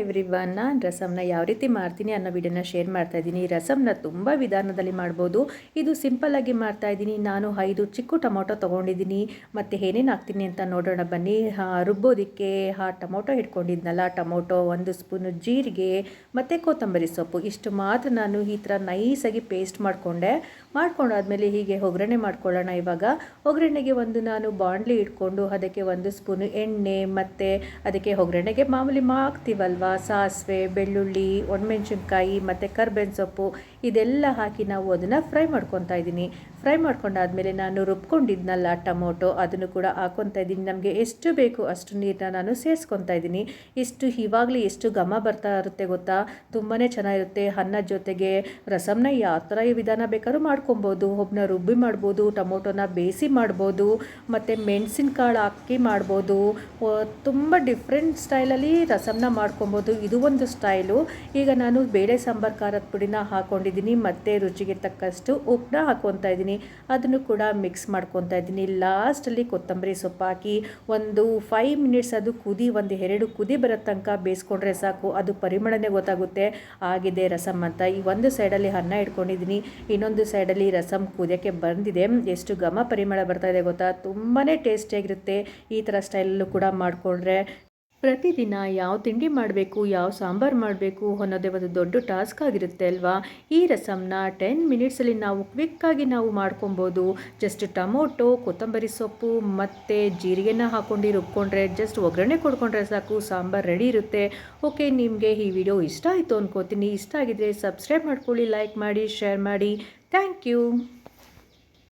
Every one ನಾನು ರಸಮ್ನ ಯಾವ ರೀತಿ ಮಾಡ್ತೀನಿ ಅನ್ನೋ ವಿಡಿಯೋನ ಶೇರ್ ಮಾಡ್ತಾ ಇದ್ದೀನಿ. ರಸಮ್ನ ತುಂಬ ವಿಧಾನದಲ್ಲಿ ಮಾಡ್ಬೋದು. ಇದು ಸಿಂಪಲ್ಲಾಗಿ ಮಾಡ್ತಾ ಇದ್ದೀನಿ. ನಾನು ಐದು ಚಿಕ್ಕ ಟೊಮೊಟೊ ತೊಗೊಂಡಿದ್ದೀನಿ. ಮತ್ತು ಏನೇನು ಹಾಕ್ತೀನಿ ಅಂತ ನೋಡೋಣ ಬನ್ನಿ. ರುಬ್ಬೋದಕ್ಕೆ ಆ ಟೊಮೊಟೊ ಹಿಡ್ಕೊಂಡಿದ್ನಲ್ಲ ಟೊಮೊಟೊ ಒಂದು ಸ್ಪೂನು ಜೀರಿಗೆ, ಮತ್ತು ಕೊತ್ತಂಬರಿ ಸೊಪ್ಪು. ಇಷ್ಟು ಮಾತ್ರ ನಾನು ಈ ಥರ ನೈಸಾಗಿ ಪೇಸ್ಟ್ ಮಾಡಿಕೊಂಡೆ. ಮಾಡ್ಕೊಂಡಾದ್ಮೇಲೆ ಹೀಗೆ ಒಗ್ಗರಣೆ ಮಾಡ್ಕೊಳ್ಳೋಣ ಇವಾಗ. ಒಗ್ಗರಣೆಗೆ ಒಂದು ನಾನು ಬಾಂಡ್ಲಿ ಇಟ್ಕೊಂಡು ಅದಕ್ಕೆ ಒಂದು ಸ್ಪೂನು ಎಣ್ಣೆ, ಮತ್ತು ಅದಕ್ಕೆ ಒಗ್ಗರಣೆಗೆ ಮಾಮೂಲಿ ಹಾಕ್ತೀವಲ್ವ ಸಾಸಿವೆ, ಬೆಳ್ಳುಳ್ಳಿ, ಒಣಮೆಣ್ಸಿನ್ಕಾಯಿ, ಮತ್ತು ಕರ್ಬೇವಿನ ಸೊಪ್ಪು, ಇದೆಲ್ಲ ಹಾಕಿ ನಾವು ಅದನ್ನು ಫ್ರೈ ಮಾಡ್ಕೊತಾ ಇದ್ದೀನಿ. ಫ್ರೈ ಮಾಡ್ಕೊಂಡಾದ್ಮೇಲೆ ನಾನು ರುಬ್ಕೊಂಡಿದ್ನಲ್ಲ ಟೊಮೊಟೊ, ಅದನ್ನು ಕೂಡ ಹಾಕ್ಕೊತಾ ಇದ್ದೀನಿ. ನಮಗೆ ಎಷ್ಟು ಬೇಕು ಅಷ್ಟು ನೀರನ್ನ ನಾನು ಸೇರಿಸ್ಕೊತಾ ಇದ್ದೀನಿ. ಇಷ್ಟು ಇವಾಗಲೇ ಎಷ್ಟು ಘಮ ಬರ್ತಾ ಇರುತ್ತೆ ಗೊತ್ತಾ? ತುಂಬಾ ಚೆನ್ನಾಗಿರುತ್ತೆ. ಅನ್ನದ ಜೊತೆಗೆ ರಸಮ್ನ ಯಾವ ಥರ ವಿಧಾನ ಬೇಕಾದ್ರೂ ಮಾಡ್ಕೊಬೋದು. ಒಬ್ಬನ ರುಬ್ಬಿ ಮಾಡ್ಬೋದು, ಟೊಮೊಟೊನ ಬೇಯಿಸಿ ಮಾಡ್ಬೋದು, ಮತ್ತು ಮೆಣಸಿನ ಕಾಳು ಹಾಕಿ ಮಾಡ್ಬೋದು. ತುಂಬ ಡಿಫ್ರೆಂಟ್ ಸ್ಟೈಲಲ್ಲಿ ರಸಮ್ನ ಮಾಡ್ಕೊಬೋದು. ಇದು ಒಂದು ಸ್ಟೈಲು. ಈಗ ನಾನು ಬೇಳೆ ಸಾಂಬಾರು ಖಾರದ ಪುಡಿನ ಹಾಕ್ಕೊಂಡಿದ್ದೀನಿ ಮತ್ತು ರುಚಿಗೆ ತಕ್ಕಷ್ಟು ಉಪ್ಪನ್ನ ಹಾಕ್ಕೊತಾ ಇದ್ದೀನಿ. ಅದನ್ನು ಕೂಡ ಮಿಕ್ಸ್ ಮಾಡ್ಕೊತಾ ಇದ್ದೀನಿ. ಲಾಸ್ಟಲ್ಲಿ ಕೊತ್ತಂಬರಿ ಸೊಪ್ಪು ಹಾಕಿ ಒಂದು ಫೈವ್ ಮಿನಿಟ್ಸ್ ಅದು ಕುದಿ, ಒಂದು ಎರಡು ಕುದಿ ಬರೋ ತನಕ ಬೇಯಿಸ್ಕೊಂಡ್ರೆ ಸಾಕು. ಅದು ಪರಿಮಳನೇ ಗೊತ್ತಾಗುತ್ತೆ. ಆಗಿದೆ ರಸಮ್ ಅಂತ. ಈ ಒಂದು ಸೈಡಲ್ಲಿ ಅನ್ನ ಇಟ್ಕೊಂಡಿದ್ದೀನಿ. ಇನ್ನೊಂದು ಸೈಡಲ್ಲಿ ರಸಮ್ ಕುದಿಯೋಕ್ಕೆ ಬಂದಿದೆ. ಎಷ್ಟು ಘಮ ಪರಿಮಳ ಬರ್ತಾ ಇದೆ ಗೊತ್ತಾ? ತುಂಬಾ ಟೇಸ್ಟಿಯಾಗಿರುತ್ತೆ ಈ ಥರ ಸ್ಟೈಲಲ್ಲೂ ಕೂಡ ಮಾಡಿಕೊಂಡ್ರೆ. ಪ್ರತಿದಿನ ಯಾವ ತಿಂಡಿ ಮಾಡಬೇಕು, ಯಾವ ಸಾಂಬಾರು ಮಾಡಬೇಕು ಅನ್ನೋದೇ ಒಂದು ದೊಡ್ಡ ಟಾಸ್ಕ್ ಆಗಿರುತ್ತೆ ಅಲ್ವಾ? ಈ ರಸಮ್ನ ಟೆನ್ ಮಿನಿಟ್ಸಲ್ಲಿ ನಾವು ಕ್ವಿಕ್ಕಾಗಿ ನಾವು ಮಾಡ್ಕೊಬೋದು. ಜಸ್ಟ್ ಟೊಮೊಟೊ, ಕೊತ್ತಂಬರಿ ಸೊಪ್ಪು ಮತ್ತು ಜೀರಿಗೆನ ಹಾಕ್ಕೊಂಡು ರುಬ್ಕೊಂಡ್ರೆ ಜಸ್ಟ್ ಒಗ್ಗರಣೆ ಕೊಡ್ಕೊಂಡ್ರೆ ಸಾಕು, ಸಾಂಬಾರು ರೆಡಿ ಇರುತ್ತೆ. ಓಕೆ ನಿಮಗೆ ಈ ವಿಡಿಯೋ ಇಷ್ಟ ಆಯಿತು ಅನ್ಕೋತೀನಿ. ಇಷ್ಟ ಆಗಿದ್ರೆ ಸಬ್ಸ್ಕ್ರೈಬ್ ಮಾಡ್ಕೊಳ್ಳಿ ಲೈಕ್ ಮಾಡಿ ಶೇರ್ ಮಾಡಿ. Thank you